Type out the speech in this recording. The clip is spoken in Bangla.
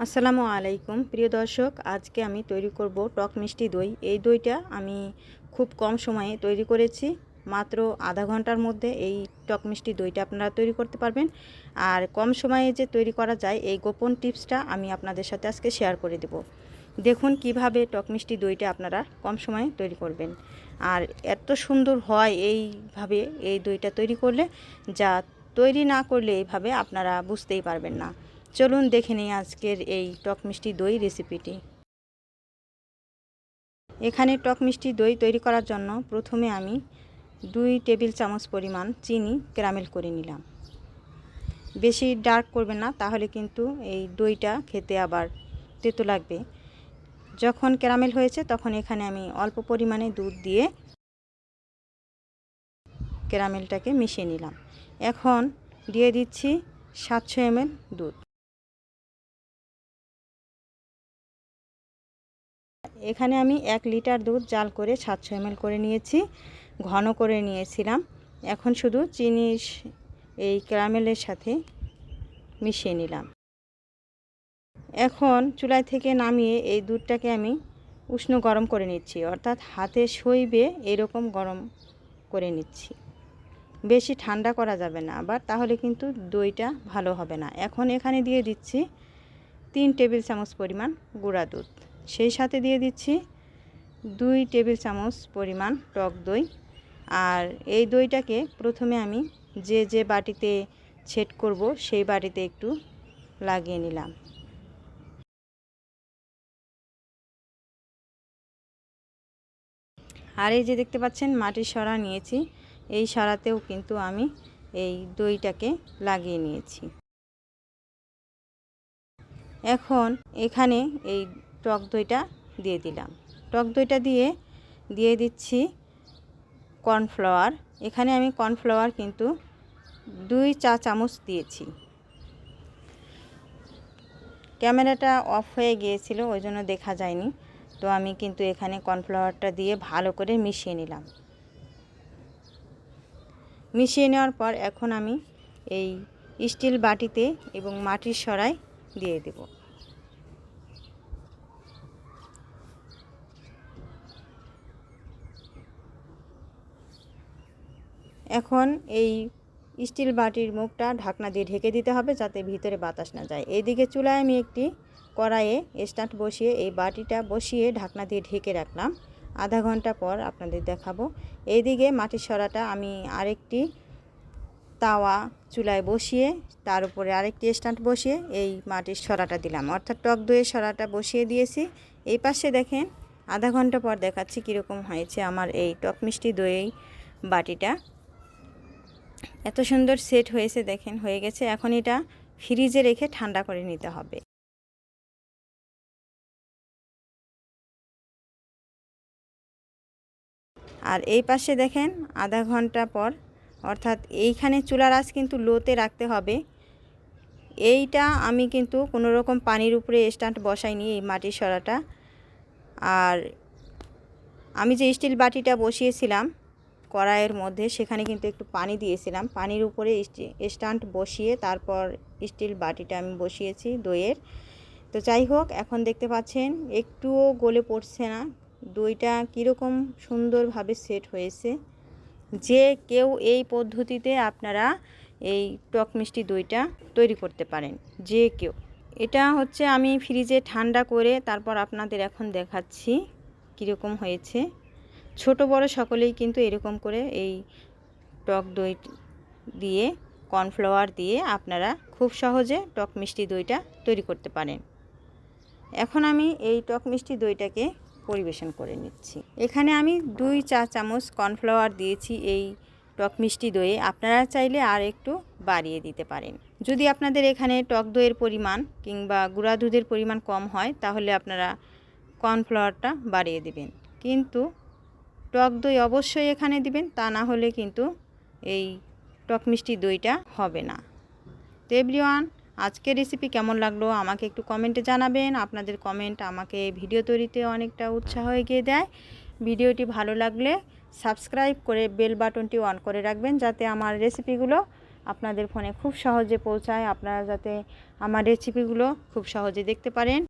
আসসালামু আলাইকুম। প্রিয় দর্শক, আজকে আমি তৈরি করব টক মিষ্টি দই। এই দইটা আমি খুব কম সময়ে তৈরি করেছি, মাত্র আধা ঘণ্টার মধ্যে এই টক মিষ্টি দইটা আপনারা তৈরি করতে পারবেন। আর কম সময়ে যে তৈরি করা যায়, এই গোপন টিপসটা আমি আপনাদের সাথে আজকে শেয়ার করে দেব। দেখুন কীভাবে টক মিষ্টি দইটা আপনারা কম সময়ে তৈরি করবেন। আর এত সুন্দর হয় এইভাবে এই দইটা তৈরি করলে, যা তৈরি না করলে এইভাবে আপনারা বুঝতেই পারবেন না। চলুন দেখে নিই আজকের এই টক মিষ্টি দই রেসিপিটি। এখানে টক মিষ্টি দই তৈরি করার জন্য প্রথমে আমি দুই টেবিল চামচ পরিমাণ চিনি ক্যারামেল করে নিলাম। বেশি ডার্ক করবে না, তাহলে কিন্তু এই দইটা খেতে আবার তেতো লাগবে। যখন ক্যারামেল হয়েছে তখন এখানে আমি অল্প পরিমাণে দুধ দিয়ে ক্যারামেলটাকে মিশিয়ে নিলাম। এখন দিয়ে দিচ্ছি সাতশো এমএল দুধ। এখানে আমি এক লিটার দুধ জাল করে সাতশো এমএল করে নিয়েছি, ঘন করে নিয়েছিলাম। এখন শুধু চিনি এই ক্যারামেলের সাথে মিশিয়ে নিলাম। এখন চুলায় থেকে নামিয়ে এই দুধটাকে আমি উষ্ণ গরম করে নিচ্ছি, অর্থাৎ হাতে সইবে এরকম গরম করে নিচ্ছি। বেশি ঠান্ডা করা যাবে না, আবার তাহলে কিন্তু দইটা ভালো হবে না। এখন এখানে দিয়ে দিচ্ছি তিন টেবিল চামচ পরিমাণ গুঁড়া দুধ। সেই সাথে দিয়ে দিচ্ছি দুই টেবিল চামচ পরিমাণ টক দই। আর এই দইটাকে প্রথমে আমি যে যে বাটিতে ছেট করব সেই বাটিতে একটু লাগিয়ে নিলাম। আর এই যে দেখতে পাচ্ছেন, মাটির সরা নিয়েছি। এই সরাতেও কিন্তু আমি এই দইটাকে লাগিয়ে নিয়েছি। এখন এখানে এই টক দইটা দিয়ে দিলাম। টক দইটা দিয়ে দিয়ে দিচ্ছি কর্নফ্লাওয়ার। এখানে আমি কর্নফ্লাওয়ার কিন্তু দুই চা চামচ দিয়েছি। ক্যামেরাটা অফ হয়ে গিয়েছিল, ওই জন্য দেখা যায়নি। তো আমি কিন্তু এখানে কর্নফ্লাওয়ারটা দিয়ে ভালো করে মিশিয়ে নিলাম। মিশিয়ে নেওয়ার পর এখন আমি এই স্টিল বাটিতে এবং মাটির সরাই দিয়ে দেব। এখন এই স্টিল বাটির মুখটা ঢাকনা দিয়ে ঢেকে দিতে হবে যাতে ভিতরে বাতাস না যায়। এইদিকে চুলায় আমি একটি কড়াইয়ে স্টার্ট বসিয়ে এই বাটিটা বসিয়ে ঢাকনা দিয়ে ঢেকে রাখলাম। আধা ঘণ্টা পর আপনাদের দেখাবো। এইদিকে মাটির সরাটা আমি আরেকটি তাওয়া চুলায় বসিয়ে, তার উপরে আরেকটি স্ট্যান্ড বসিয়ে এই মাটির সরাটা দিলাম। অর্থাৎ টক দইয়ের সরাটা বসিয়ে দিয়েছি। এই পাশে দেখেন, আধা ঘণ্টা পর দেখাচ্ছি কীরকম হয়েছে আমার এই টক মিষ্টি দই বাটিটা। এত সুন্দর সেট হয়েছে দেখেন, হয়ে গেছে। এখন এটা ফ্রিজে রেখে ঠান্ডা করে নিতে হবে। আর এই পাশে দেখেন আধা ঘণ্টা পর, অর্থাৎ এইখানে চুলার আঁচ কিন্তু লোতে রাখতে হবে। এইটা আমি কিন্তু কোনো রকম পানির উপরে স্ট্যান্ড বসাইনি এই মাটির সরাটা। আর আমি যে স্টিল বাটিটা বসিয়েছিলাম কড়াইয়ের মধ্যে সেখানে কিন্তু একটু পানি দিয়েছিলাম। পানির উপরে স্ট্যান্ড বসিয়ে তারপর স্টিল বাটিটা আমি বসিয়েছি দইয়ের। তো যাই হোক, এখন দেখতে পাচ্ছেন একটুও গলে পড়ছে না। দইটা কীরকম সুন্দরভাবে সেট হয়েছে। যে কেউ এই পদ্ধতিতে আপনারা এই টক মিষ্টি দইটা তৈরি করতে পারেন, যে কেউ। এটা হচ্ছে আমি ফ্রিজে ঠান্ডা করে তারপর আপনাদের এখন দেখাচ্ছি কীরকম হয়েছে। ছোট, বড় সকলেই কিন্তু এরকম করে এই টক দই দিয়ে, কর্নফ্লাওয়ার দিয়ে আপনারা খুব সহজে টক মিষ্টি দইটা তৈরি করতে পারেন। এখন আমি এই টক মিষ্টি দইটাকে পরিবেশন করে নিচ্ছি। এখানে আমি দুই চা চামচ কর্নফ্লাওয়ার দিয়েছি এই টক মিষ্টি দইয়ে। আপনারা চাইলে আর একটু বাড়িয়ে দিতে পারেন। যদি আপনাদের এখানে টক দইয়ের পরিমাণ কিংবা গুঁড়া দুধের পরিমাণ কম হয়, তাহলে আপনারা কর্নফ্লাওয়ারটা বাড়িয়ে দেবেন। কিন্তু টক দই অবশ্যই এখানে দিবেন, তা না হলে কিন্তু এই টক মিষ্টি দইটা হবে না। তো এভরিওয়ান, আজকের রেসিপি কেমন লাগল আমাকে একটু কমেন্টে জানাবেন। আপনাদের কমেন্ট আমাকে ভিডিও তৈরিতে অনেকটা উৎসাহ এগিয়ে দেয়। ভিডিওটি ভালো লাগলে সাবস্ক্রাইব করে বেল বাটনটি অন করে রাখবেন, যাতে আমার রেসিপিগুলো আপনাদের ফোনে খুব সহজে পৌঁছায়। আপনারা যাতে আমার রেসিপিগুলো খুব সহজে দেখতে পারেন।